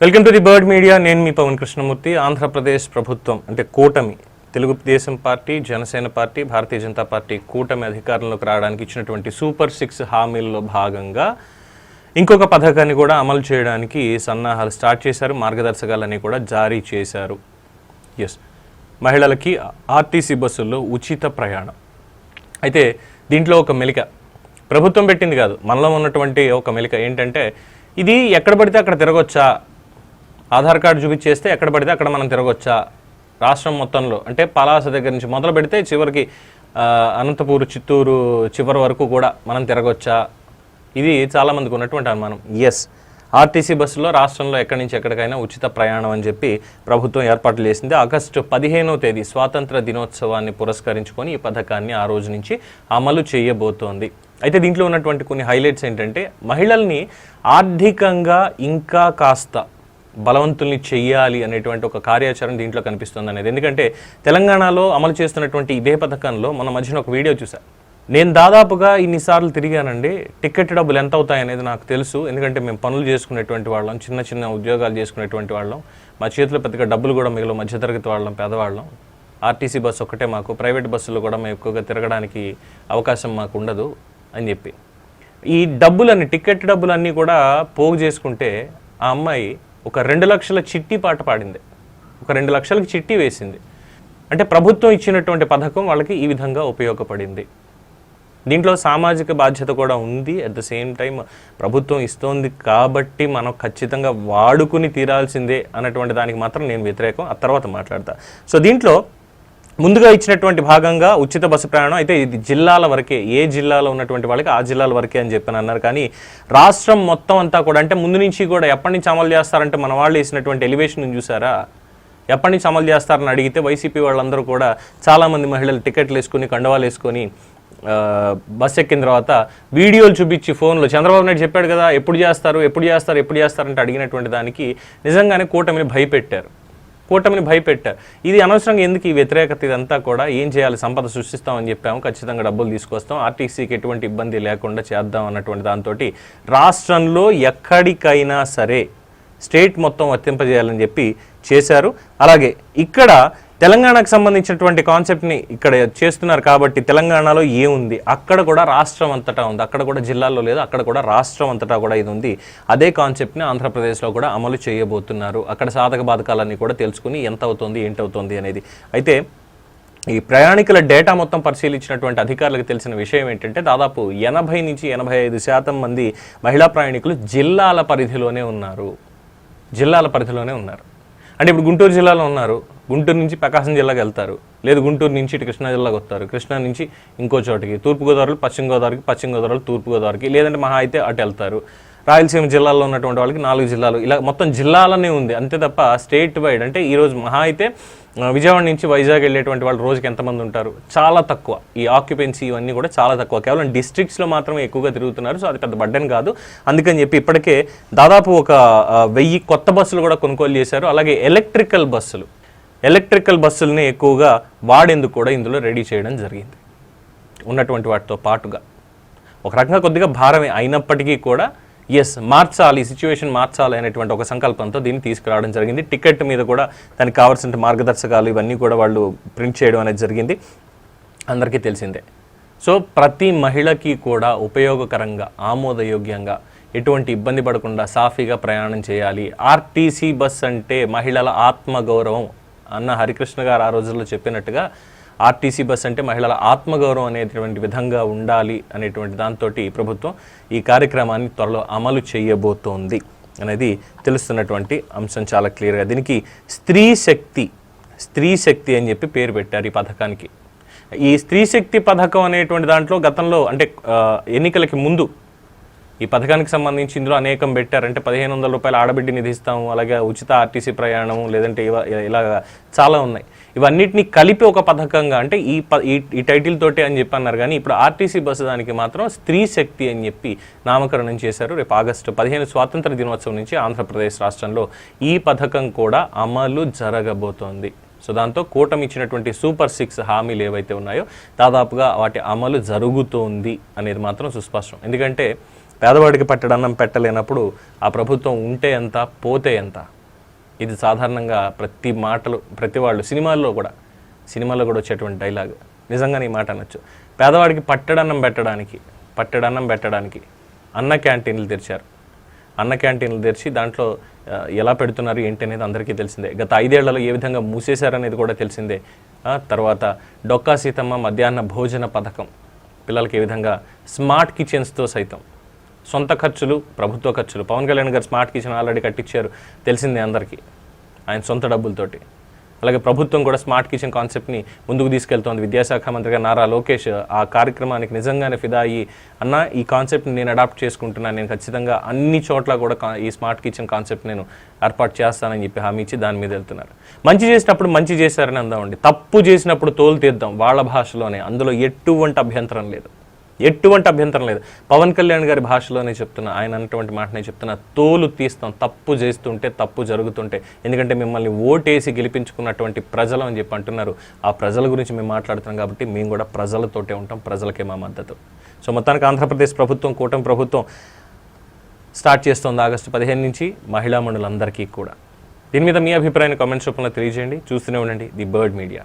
Welcome to the Bird Media. నేను మీ పవన్ కృష్ణమూర్తి. ఆంధ్రప్రదేశ్ ప్రభుత్వం అంటే కూటమి Telugu Desam Party Janasena Party Bharatiya Janata Party కూటమి అధికారంలోకి రావడానికి ఇచ్చినటువంటి సూపర్ సిక్స్ హామీల్లో భాగంగా ఇంకొక పథకాన్ని కూడా అమలు చేయడానికి సన్నాహాలు స్టార్ట్ చేశారు. మార్గదర్శకాలన్నీ కూడా జారీ చేశారు. ఎస్ మహిళలకి ఆర్టీసీ బస్సుల్లో ఉచిత ప్రయాణం. అయితే దీంట్లో ఒక మెలిక. ప్రభుత్వం పెట్టింది కాదు. మనలో ఉన్నటువంటి ఒక మెలిక ఏంటంటే ఇది ఎక్కడ పడితే అక్కడ తిరగొచ్చా? ఆధార్ కార్డు చూపించేస్తే ఎక్కడ పడితే అక్కడ మనం తిరగొచ్చా? రాష్ట్రం మొత్తంలో. అంటే పలాస దగ్గర నుంచి మొదలు పెడితే చివరికి అనంతపూర్ చిత్తూరు చివరి వరకు కూడా మనం తిరగొచ్చా? ఇది చాలామందికి ఉన్నటువంటి అనుమానం. ఎస్ ఆర్టీసీ బస్సులో రాష్ట్రంలో ఎక్కడి నుంచి ఎక్కడికైనా ఉచిత ప్రయాణం అని చెప్పి ప్రభుత్వం ఏర్పాట్లు చేసింది. ఆగస్టు పదిహేనవ తేదీ స్వాతంత్ర దినోత్సవాన్ని పురస్కరించుకొని ఈ పథకాన్ని ఆ రోజు నుంచి అమలు చేయబోతోంది. అయితే దీంట్లో ఉన్నటువంటి కొన్ని హైలైట్స్ ఏంటంటే మహిళల్ని ఆర్థికంగా ఇంకా కాస్త బలవంతుల్ని చెయ్యాలి అనేటువంటి ఒక కార్యాచరణ దీంట్లో కనిపిస్తుంది అనేది. ఎందుకంటే తెలంగాణలో అమలు చేస్తున్నటువంటి ఇదే పథకంలో మన మధ్యన ఒక వీడియో చూసా నేను దాదాపుగా ఇన్నిసార్లు తిరిగానండి టికెట్ డబ్బులు ఎంత అవుతాయనేది నాకు తెలుసు. ఎందుకంటే మేము పనులు చేసుకునేటువంటి వాళ్ళం చిన్న చిన్న ఉద్యోగాలు చేసుకునేటువంటి వాళ్ళం. మా చేతిలో పెద్దగా డబ్బులు కూడా మిగిలిన మధ్యతరగతి వాళ్ళం పేదవాళ్ళం ఆర్టీసీ బస్సు ఒక్కటే మాకు ప్రైవేట్ బస్సులో కూడా మేము ఎక్కువగా తిరగడానికి అవకాశం మాకు ఉండదు అని చెప్పి. ఈ డబ్బులన్నీ టికెట్ డబ్బులన్నీ కూడా పోగు చేసుకుంటే ఆ అమ్మాయి ఒక రెండు లక్షల చిట్టి పాట పాడింది. ఒక రెండు లక్షలకి చిట్టి వేసింది. అంటే ప్రభుత్వం ఇచ్చినటువంటి పథకం వాళ్ళకి ఈ విధంగా ఉపయోగపడింది. దీంట్లో సామాజిక బాధ్యత కూడా ఉంది. అట్ ద సేమ్ టైం ప్రభుత్వం ఇస్తోంది కాబట్టి మనం ఖచ్చితంగా వాడుకుని తీరాల్సిందే అన్నటువంటి దానికి మాత్రం నేను వ్యతిరేకం. ఆ తర్వాత మాట్లాడతా. సో దీంట్లో ముందుగా ఇచ్చినటువంటి భాగంగా ఉచిత బస్సు ప్రయాణం. అయితే ఇది జిల్లాల వరకే ఏ జిల్లాలో ఉన్నటువంటి వాళ్ళకి ఆ జిల్లాల వరకే అని చెప్పని అన్నారు. కానీ రాష్ట్రం మొత్తం అంతా కూడా అంటే ముందు నుంచి కూడా ఎప్పటి నుంచి అమలు చేస్తారంటే మన వాళ్ళు వేసినటువంటి ఎలివేషన్ చూసారా? ఎప్పటి నుంచి అమలు చేస్తారని అడిగితే వైసీపీ వాళ్ళందరూ కూడా చాలామంది మహిళలు టికెట్లు వేసుకొని కండవాలు వేసుకొని బస్సు బస్ ఎక్కిన తర్వాత వీడియోలు చూపించి ఫోన్లో చంద్రబాబు నాయుడు చెప్పాడు కదా ఎప్పుడు చేస్తారు ఎప్పుడు చేస్తారు ఎప్పుడు చేస్తారంటే అడిగినటువంటి దానికి నిజంగానే కూటమిని భయపెట్టారు. కూటమిని భయపెట్టారు. ఇది అనవసరంగా ఎందుకు ఈ వ్యతిరేకత ఇదంతా కూడా? ఏం చేయాలి? సంపద సృష్టిస్తామని చెప్పాము. ఖచ్చితంగా డబ్బులు తీసుకొస్తాం. ఆర్టీసీకి ఎటువంటి ఇబ్బంది లేకుండా చేద్దాం అన్నటువంటి దాంతో రాష్ట్రంలో ఎక్కడికైనా సరే స్టేట్ మొత్తం వర్తింపజేయాలని చెప్పి చేశారు. అలాగే ఇక్కడ తెలంగాణకు సంబంధించినటువంటి కాన్సెప్ట్ని ఇక్కడ చేస్తున్నారు కాబట్టి తెలంగాణలో ఏముంది? అక్కడ కూడా రాష్ట్రం అంతటా ఉంది. అక్కడ కూడా జిల్లాల్లో లేదు. అక్కడ కూడా రాష్ట్రం అంతటా కూడా ఇది ఉంది. అదే కాన్సెప్ట్ని ఆంధ్రప్రదేశ్లో కూడా అమలు చేయబోతున్నారు. అక్కడ సాధక బాధకాలన్నీ కూడా తెలుసుకుని ఎంత అవుతుంది ఏంటవుతుంది అనేది. అయితే ఈ ప్రయాణికుల డేటా మొత్తం పరిశీలించినటువంటి అధికారులకు తెలిసిన విషయం ఏంటంటే దాదాపు ఎనభై నుంచి ఎనభై ఐదు శాతం మంది మహిళా ప్రయాణికులు జిల్లాల పరిధిలోనే ఉన్నారు. జిల్లాల పరిధిలోనే ఉన్నారు. అంటే ఇప్పుడు గుంటూరు జిల్లాలో ఉన్నారు. గుంటూరు నుంచి ప్రకాశం జిల్లాకి వెళ్తారు. లేదు గుంటూరు నుంచి ఇటు కృష్ణా జిల్లాకి వస్తారు. కృష్ణా నుంచి ఇంకో చోటికి తూర్పుగోదావరి పశ్చిమ గోదావరికి పశ్చిమ గోదావరి తూర్పుగోదావరికి లేదంటే మహా అయితే అటు వెళ్తారు. రాయలసీమ జిల్లాలో ఉన్నటువంటి వాళ్ళకి నాలుగు జిల్లాలు. ఇలా మొత్తం జిల్లాలనే ఉంది. అంతే తప్ప స్టేట్ వైడ్ అంటే ఈరోజు మహా అయితే విజయవాడ నుంచి వైజాగ్ వెళ్ళేటువంటి వాళ్ళు రోజుకి ఎంతమంది ఉంటారు? చాలా తక్కువ. ఈ ఆక్యుపెన్సీ ఇవన్నీ కూడా చాలా తక్కువ. కేవలం డిస్ట్రిక్ట్స్లో మాత్రమే ఎక్కువగా తిరుగుతున్నారు. సో అది పెద్ద బడ్డన్ కాదు. అందుకని చెప్పి ఇప్పటికే దాదాపు ఒక వెయ్యి కొత్త బస్సులు కూడా కొనుగోలు చేశారు. అలాగే ఎలక్ట్రికల్ బస్సులు. ఎలక్ట్రికల్ బస్సుల్ని ఎక్కువగా వాడేందుకు కూడా ఇందులో రెడీ చేయడం జరిగింది. ఉన్నటువంటి వాటితో పాటుగా. ఒక రకంగా కొద్దిగా భారమే అయినప్పటికీ కూడా ఎస్ మార్చాలి సిచ్యువేషన్ మార్చాలి అనేటువంటి ఒక సంకల్పంతో దీన్ని తీసుకురావడం జరిగింది. టికెట్ మీద కూడా దానికి కావాల్సిన మార్గదర్శకాలు ఇవన్నీ కూడా వాళ్ళు ప్రింట్ చేయడం అనేది జరిగింది. అందరికీ తెలిసిందే. సో ప్రతి మహిళకి కూడా ఉపయోగకరంగా ఆమోదయోగ్యంగా ఎటువంటి ఇబ్బంది పడకుండా సాఫీగా ప్రయాణం చేయాలి. ఆర్టీసీ బస్ అంటే మహిళల ఆత్మగౌరవం. అన్న హరికృష్ణ గారు ఆ రోజుల్లో చెప్పినట్టుగా ఆర్టీసీ బస్ అంటే మహిళల ఆత్మగౌరవం అనేటువంటి విధంగా ఉండాలి అనేటువంటి దాంతో ప్రభుత్వం ఈ కార్యక్రమాన్ని త్వరలో అమలు చేయబోతోంది అనేది తెలుస్తున్నటువంటి అంశం చాలా క్లియర్గా. దీనికి స్త్రీ శక్తి స్త్రీ శక్తి అని చెప్పి పేరు పెట్టారు ఈ పథకానికి. ఈ స్త్రీ శక్తి పథకం అనేటువంటి దాంట్లో గతంలో అంటే ఎన్నికలకి ముందు ఈ పథకానికి సంబంధించి ఇందులో అనేకం పెట్టారు అంటే పదిహేను వందల రూపాయల ఆడబిడ్డ నిధి ఇస్తాము అలాగే ఉచిత ఆర్టీసీ ప్రయాణం లేదంటే ఇవ ఇలా చాలా ఉన్నాయి. ఇవన్నిటిని కలిపి ఒక పథకంగా అంటే ఈ ప ఈ ఈ టైటిల్ తోటే అని చెప్పి అన్నారు కానీ ఇప్పుడు ఆర్టీసీ బస్సు దానికి మాత్రం స్త్రీ శక్తి అని చెప్పి నామకరణం చేశారు. రేపు ఆగస్టు పదిహేను స్వాతంత్ర దినోత్సవం నుంచి ఆంధ్రప్రదేశ్ రాష్ట్రంలో ఈ పథకం కూడా అమలు జరగబోతోంది. సో దాంతో కూటమి ఇచ్చినటువంటి సూపర్ సిక్స్ హామీలు ఏవైతే ఉన్నాయో దాదాపుగా వాటి అమలు జరుగుతోంది అనేది మాత్రం సుస్పష్టం. ఎందుకంటే పేదవాడికి పట్టడన్నం పెట్టలేనప్పుడు ఆ ప్రభుత్వం ఉంటే ఎంత పోతే ఎంత? ఇది సాధారణంగా ప్రతి మాటలు ప్రతి వాళ్ళు సినిమాల్లో కూడా సినిమాల్లో కూడా వచ్చేటువంటి డైలాగ్. నిజంగానే నీ మాట అనొచ్చు. పేదవాడికి పట్టడన్నం పెట్టడానికి పట్టడన్నం పెట్టడానికి అన్న క్యాంటీన్లు తెరిచారు. అన్న క్యాంటీన్లు తెరిచి దాంట్లో ఎలా పెడుతున్నారు ఏంటి అనేది అందరికీ తెలిసిందే. గత ఐదేళ్ళలో ఏ విధంగా మూసేశారనేది కూడా తెలిసిందే. తర్వాత డొక్కా సీతమ్మ మధ్యాహ్న భోజన పథకం పిల్లలకి ఏ విధంగా స్మార్ట్ కిచెన్స్తో సైతం సొంత ఖర్చులు ప్రభుత్వ ఖర్చులు. పవన్ కళ్యాణ్ గారు స్మార్ట్ కిచెన్ ఆల్రెడీ కట్టించారు. తెలిసిందే అందరికీ ఆయన సొంత డబ్బులతోటి. అలాగే ప్రభుత్వం కూడా స్మార్ట్ కిచెన్ కాన్సెప్ట్ని ముందుకు తీసుకెళ్తోంది. విద్యాశాఖ మంత్రిగా నారా లోకేష్ ఆ కార్యక్రమానికి నిజంగానే ఫిదా అయ్యి అన్న ఈ కాన్సెప్ట్ని నేను అడాప్ట్ చేసుకుంటున్నాను. నేను ఖచ్చితంగా అన్ని చోట్ల కూడా కా- ఈ స్మార్ట్ కిచెన్ కాన్సెప్ట్ నేను ఏర్పాటు చేస్తానని చెప్పి హామీ ఇచ్చి దాని మీద వెళ్తున్నారు. మంచి చేసినప్పుడు మంచి చేశారని అందామండి. తప్పు చేసినప్పుడు తోలు తీద్దాం వాళ్ళ భాషలోనే. అందులో ఎటువంటి అభ్యంతరం లేదు. ఎటువంటి అభ్యంతరం లేదు. పవన్ కళ్యాణ్ గారి భాషలోనే చెప్తున్నా ఆయన అన్నటువంటి మాటనే చెప్తున్నా తోలు తీస్తాం తప్పు చేస్తుంటే తప్పు జరుగుతుంటే. ఎందుకంటే మిమ్మల్ని ఓటేసి గెలిపించుకున్నటువంటి ప్రజలు అని చెప్పి అంటున్నారు. ఆ ప్రజల గురించి మేము మాట్లాడుతున్నాం కాబట్టి మేము కూడా ప్రజలతోటే ఉంటాం ప్రజలకే మా మద్దతు. సో మొత్తానికి ఆంధ్రప్రదేశ్ ప్రభుత్వం కూటమి ప్రభుత్వం స్టార్ట్ చేస్తోంది ఆగస్టు పదిహేను నుంచి మహిళా మండలందరికీ కూడా. దీని మీద మీ అభిప్రాయాన్ని కామెంట్స్ రూపంలో తెలియజేయండి. చూస్తూనే ఉండండి ది బర్డ్ మీడియా.